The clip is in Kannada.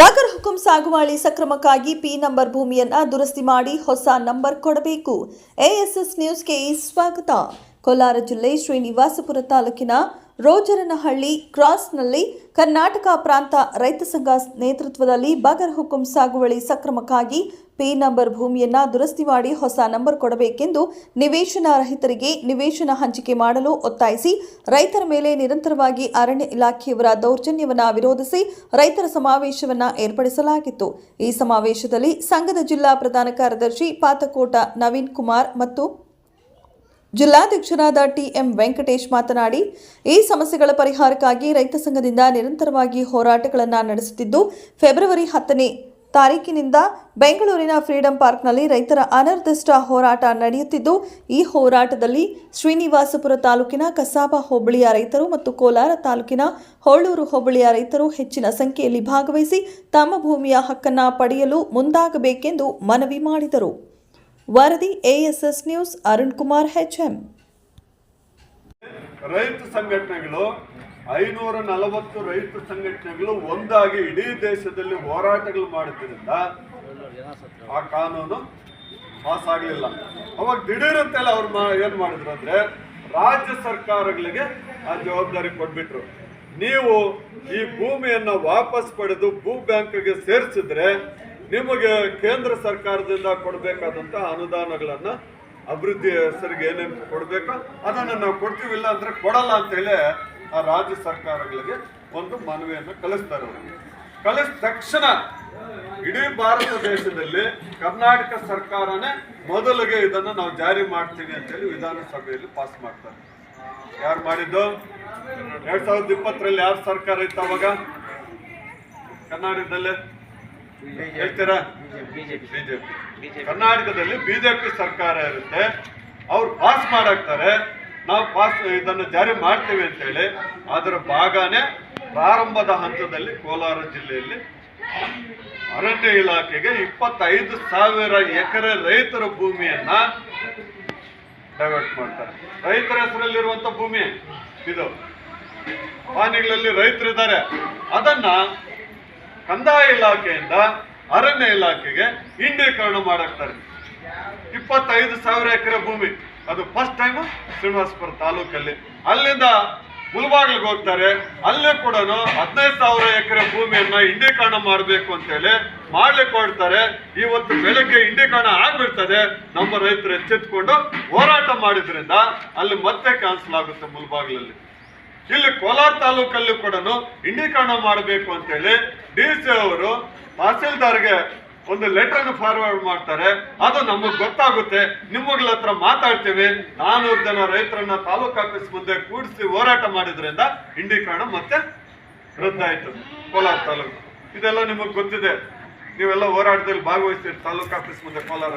ಬಗರ್ ಹುಕುಂ ಸಾಗುವಾಳಿ ಸಕ್ರಮಕ್ಕಾಗಿ ಪಿ ನಂಬರ್ ಭೂಮಿಯನ್ನ ದುರಸ್ತಿ ಮಾಡಿ ಹೊಸ ನಂಬರ್ ಕೊಡಬೇಕು. ಎಎಸ್ಎಸ್ ನ್ಯೂಸ್ಗೆ ಸ್ವಾಗತ. ಕೋಲಾರ ಜಿಲ್ಲೆ ಶ್ರೀನಿವಾಸಪುರ ತಾಲೂಕಿನ ರೋಜರನಹಳ್ಳಿ ಕ್ರಾಸ್ನಲ್ಲಿ ಕರ್ನಾಟಕ ಪ್ರಾಂತ ರೈತ ಸಂಘ ನೇತೃತ್ವದಲ್ಲಿ ಬಗರ್ ಹುಕುಂ ಸಾಗುವಳಿ ಸಕ್ರಮಕ್ಕಾಗಿ ಪೇ ನಂಬರ್ ಭೂಮಿಯನ್ನು ದುರಸ್ತಿ ಮಾಡಿ ಹೊಸ ನಂಬರ್ ಕೊಡಬೇಕೆಂದು ನಿವೇಶನ ರಹಿತರಿಗೆ ನಿವೇಶನ ಹಂಚಿಕೆ ಮಾಡಲು ಒತ್ತಾಯಿಸಿ ರೈತರ ಮೇಲೆ ನಿರಂತರವಾಗಿ ಅರಣ್ಯ ಇಲಾಖೆಯವರ ದೌರ್ಜನ್ಯವನ್ನು ವಿರೋಧಿಸಿ ರೈತರ ಸಮಾವೇಶವನ್ನು ಏರ್ಪಡಿಸಲಾಗಿತ್ತು. ಈ ಸಮಾವೇಶದಲ್ಲಿ ಸಂಘದ ಜಿಲ್ಲಾ ಪ್ರಧಾನ ಕಾರ್ಯದರ್ಶಿ ಪಾತಕೋಟ ನವೀನ್ ಕುಮಾರ್ ಮತ್ತು ಜಿಲ್ಲಾಧ್ಯಕ್ಷರಾದ ಟಿಎಂ ವೆಂಕಟೇಶ್ ಮಾತನಾಡಿ, ಈ ಸಮಸ್ಯೆಗಳ ಪರಿಹಾರಕ್ಕಾಗಿ ರೈತ ಸಂಘದಿಂದ ನಿರಂತರವಾಗಿ ಹೋರಾಟಗಳನ್ನು ನಡೆಸುತ್ತಿದ್ದು, ಫೆಬ್ರವರಿ ಹತ್ತನೇ ತಾರೀಕಿನಿಂದ ಬೆಂಗಳೂರಿನ ಫ್ರೀಡಂ ಪಾರ್ಕ್ನಲ್ಲಿ ರೈತರ ಅನಿರ್ದಿಷ್ಟ ಹೋರಾಟ ನಡೆಯುತ್ತಿದ್ದು, ಈ ಹೋರಾಟದಲ್ಲಿ ಶ್ರೀನಿವಾಸಪುರ ತಾಲೂಕಿನ ಕಸಾಪ ಹೋಬಳಿಯ ರೈತರು ಮತ್ತು ಕೋಲಾರ ತಾಲೂಕಿನ ಹೊಳ್ಳೂರು ಹೋಬಳಿಯ ರೈತರು ಹೆಚ್ಚಿನ ಸಂಖ್ಯೆಯಲ್ಲಿ ಭಾಗವಹಿಸಿ ತಮ್ಮ ಭೂಮಿಯ ಹಕ್ಕನ್ನು ಪಡೆಯಲು ಮುಂದಾಗಬೇಕೆಂದು ಮನವಿ ಮಾಡಿದರು. ವರದಿ ASS news Arun Kumar HM. ರೈತ ಸಂಘಟನೆಗಳು ಐನೂರ ನಲವತ್ತು ರೈತ ಸಂಘಟನೆಗಳು ಒಂದಾಗಿ ಇಡೀ ದೇಶದಲ್ಲಿ ಹೋರಾಟಗಳು ಮಾಡುತ್ತಿದ್ರಿಂದ ಆ ಕಾನೂನು ಪಾಸ್ ಆಗಲಿಲ್ಲ. ಅವಾಗ ದಿಢೀರಂತೆಲ್ಲ ಅವ್ರು ಏನು ಮಾಡಿದ್ರು ಅಂದ್ರೆ ರಾಜ್ಯ ಸರ್ಕಾರಗಳಿಗೆ ಆ ಜವಾಬ್ದಾರಿ ಕೊಟ್ಬಿಟ್ರು. ನೀವು ಈ ಭೂಮಿಯನ್ನು ವಾಪಸ್ ಪಡೆದು ಭೂ ಬ್ಯಾಂಕ್ಗೆ ಸೇರಿಸಿದ್ರೆ ನಿಮಗೆ ಕೇಂದ್ರ ಸರ್ಕಾರದಿಂದ ಕೊಡಬೇಕಾದಂತ ಅನುದಾನಗಳನ್ನ ಅಭಿವೃದ್ಧಿ ಹೆಸರಿಗೆ ಏನೇನು ಕೊಡಬೇಕು? ಅದನ್ನು ನಾವು ಕೊಡ್ತೀವಿಲ್ಲ ಅಂದ್ರೆ ಕೊಡಲ್ಲ ಅಂತೇಳಿ ಆ ರಾಜ್ಯ ಸರ್ಕಾರಗಳಿಗೆ ಒಂದು ಮನವಿಯನ್ನು ಕಲಿಸ್ತಾರೆ ಅವರು. ಕಳಿಸಿದ ತಕ್ಷಣ ಇಡೀ ಭಾರತ ದೇಶದಲ್ಲಿ ಕರ್ನಾಟಕ ಸರ್ಕಾರನೇ ಮೊದಲಿಗೆ ಇದನ್ನು ನಾವು ಜಾರಿ ಮಾಡ್ತೀವಿ ಅಂತೇಳಿ ವಿಧಾನಸಭೆಯಲ್ಲಿ ಪಾಸ್ ಮಾಡ್ತಾರೆ. ಯಾರು ಮಾಡಿದ್ದು? ಎರಡ್ ಸಾವಿರದ ಇಪ್ಪತ್ತರಲ್ಲಿ ಯಾರು ಸರ್ಕಾರ ಇತ್ತು ಅವಾಗ? ಕರ್ನಾಟಕದಲ್ಲಿ? ಹೇಳ್ತೀರಾ? ಬಿಜೆಪಿ. ಕರ್ನಾಟಕದಲ್ಲಿ ಬಿಜೆಪಿ ಸರ್ಕಾರ ಇರುತ್ತೆ. ಅವ್ರು ಪಾಸ್ ಮಾಡಾಕ್ತಾರೆ. ನಾವು ಪಾಸ್ ಇದನ್ನು ಜಾರಿ ಮಾಡ್ತೀವಿ ಅಂತೇಳಿ. ಅದರ ಭಾಗನೇ ಪ್ರಾರಂಭದ ಹಂತದಲ್ಲಿ ಕೋಲಾರ ಜಿಲ್ಲೆಯಲ್ಲಿ ಅರಣ್ಯ ಇಲಾಖೆಗೆ ಇಪ್ಪತ್ತೈದು ಸಾವಿರ ಎಕರೆ ರೈತರ ಭೂಮಿಯನ್ನ ಡೈವರ್ಟ್ ಮಾಡ್ತಾರೆ. ರೈತರ ಹೆಸರಲ್ಲಿರುವಂತ ಭೂಮಿ ಇದು. ಪಾನಿಗಳಲ್ಲಿ ರೈತರಿದ್ದಾರೆ. ಅದನ್ನ ಕಂದಾಯ ಇಲಾಖೆಯಿಂದ ಅರಣ್ಯ ಇಲಾಖೆಗೆ ಇಂಡೀಕರಣ ಮಾಡಾಕ್ತಾರೆ ಇಪ್ಪತ್ತೈದು ಸಾವಿರ ಎಕರೆ ಭೂಮಿ. ಅದು ಫಸ್ಟ್ ಟೈಮ್ ಶ್ರೀನಿವಾಸಪುರ ತಾಲೂಕಲ್ಲಿ. ಅಲ್ಲಿಂದ ಮುಲ್ಬಾಗ್ಲಿಗೆ ಹೋಗ್ತಾರೆ. ಅಲ್ಲೇ ಕೂಡ ಹದಿನೈದು ಸಾವಿರ ಎಕರೆ ಭೂಮಿಯನ್ನ ಇಂಡೀಕರಣ ಮಾಡಬೇಕು ಅಂತೇಳಿ ಮಾಡ್ಲಿಕ್ಕೆ ಹೊರಡ್ತಾರೆ. ಇವತ್ತು ಬೆಳಗ್ಗೆ ಇಂಡೀಕರಣ ಆಗ್ಬಿಡ್ತದೆ. ನಮ್ಮ ರೈತರು ಎಚ್ಚೆತ್ಕೊಂಡು ಹೋರಾಟ ಮಾಡಿದ್ರಿಂದ ಅಲ್ಲಿ ಮತ್ತೆ ಕ್ಯಾನ್ಸಲ್ ಆಗುತ್ತೆ ಮುಲ್ಬಾಗ್ಲಲ್ಲಿ. ಇಲ್ಲಿ ಕೋಲಾರ ತಾಲೂಕಲ್ಲಿ ಕೂಡ ಇಂಡೀಕರಣ ಮಾಡಬೇಕು ಅಂತೇಳಿ ಡಿ ಸಿ ಅವರು ತಹಸೀಲ್ದಾರ್ಗೆ ಒಂದು ಲೆಟರ್ ಫಾರ್ವರ್ಡ್ ಮಾಡ್ತಾರೆ. ಅದು ನಮಗೆ ಗೊತ್ತಾಗುತ್ತೆ. ನಿಮ್ಗಳ ಹತ್ರ ಮಾತಾಡ್ತೀವಿ. ನಾನೂರು ಜನ ರೈತರನ್ನ ತಾಲೂಕು ಆಫೀಸ್ ಮುಂದೆ ಕೂಡಿಸಿ ಹೋರಾಟ ಮಾಡಿದ್ರಿಂದ ಇಂಡೀಕರಣ ಮತ್ತೆ ರದ್ದಾಯ್ತು ಕೋಲಾರ ತಾಲೂಕು. ಇದೆಲ್ಲ ನಿಮಗೆ ಗೊತ್ತಿದೆ. ನೀವೆಲ್ಲ ಹೋರಾಟದಲ್ಲಿ ಭಾಗವಹಿಸ್ತೀರಿ ತಾಲೂಕು ಆಫೀಸ್ ಮುಂದೆ ಕೋಲಾರ